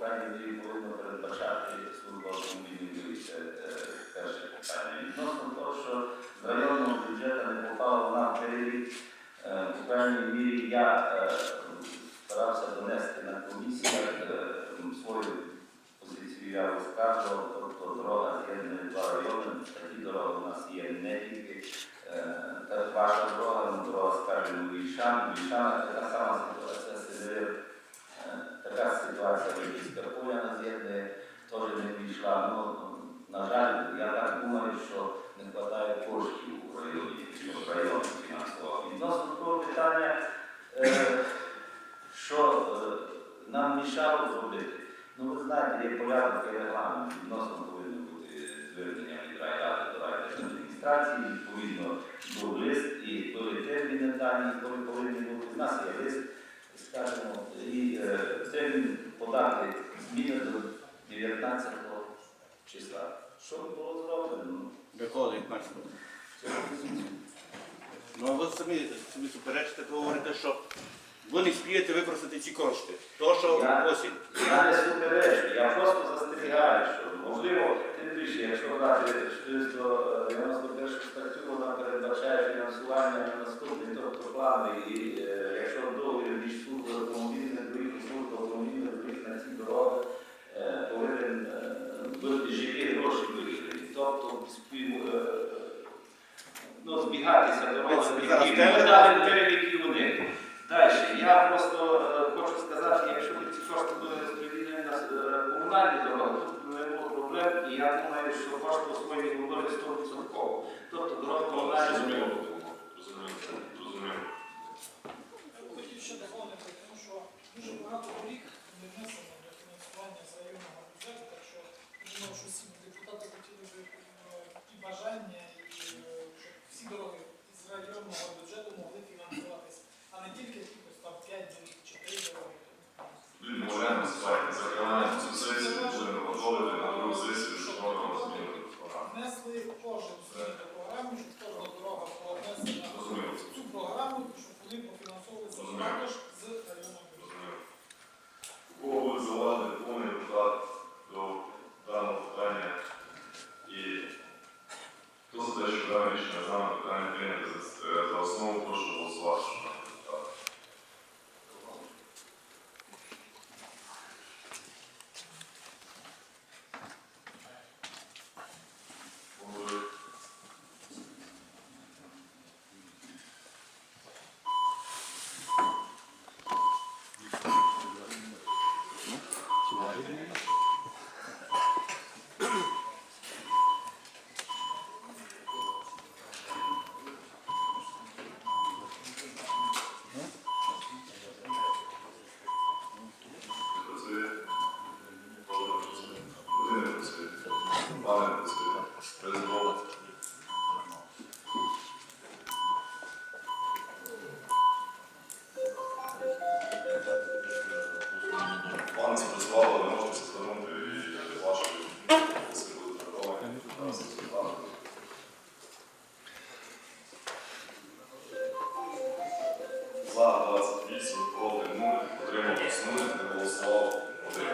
крайній мірі, повинно передбачати служба автомобільних доріг. Це е, перше питання. Відносно того, що з районного бюджету не попала вона в перелік, е, по крайній мірі я е, старався донести на комісіях е, свою позицію, я розказував, тобто дорога з'єднує два райони, такі дороги у нас є не тільки е, ваша дорога, дорога, скажімо, Вільшан, Вільшана, така сама ситуація Е, така ситуація Ну, на жаль, я так думаю, що не вистачає коштів у районі, в районі фінансово. Відносно того питання, е, що е, нам мішало зробити. Ну, ви знаєте, є порядок і регламент, відносно повинно бути звернення від райради до райдержадміністрації, відповідно був лист і були терміни дані, коли повинні бути. У нас є лист, скажімо, і е, термін подати зміни до 19 числа. Що було зроблено? Виходить, Марко. Ну, а ви самі собі суперечите, говорите, що ви не спієте використати ці кошти. То, що Я- осінь. Я не суперечу, я просто застерігаю, що можливо, тим більше, якщо брати 491 статтю, вона передбачає фінансування на наступний, тобто плани, і е, якщо договір між службою автомобільних доріг і службою автомобільних доріг на ці дороги е, повинен е, бути живі гроші виїхати. Тобто спів, е, ну, збігатися дороги, Зараз які тебе- ми вони. Далі, я просто е, хочу сказати, якщо ці кошти були розподілені на е, комунальні дороги, тут не було проблем, і я думаю, що кошти освоєні були 100%. Тобто дорога комунальна. Розуміло, зробили. розуміло, розуміло. Хотів ще доповнити, тому що дуже багато доріг не внесено для фінансування з районного бюджету, так що я думаю, що всі депутати хотіли б е, і бажання, і е, щоб всі дороги з районного бюджету могли фінансуватися, а не тільки якихось там 5 доріг чи 3 дороги. Відмовляємося, давайте закриваємо цю сесію, будемо готовити на другу сесію, щоб робимо зміни до програми. Внесли кожен зміни до програми, щоб кожна дорога була внесена Розуміло. в цю програму, щоб вони профінансовувалися Розуміло. також з районного бюджету. Розумію. У кого буде заважений повний вклад до даного питання і хто за те, що дане рішення з нами питання прийняти за, за основу, 28 проти 0, отримав основних, не голосував 1.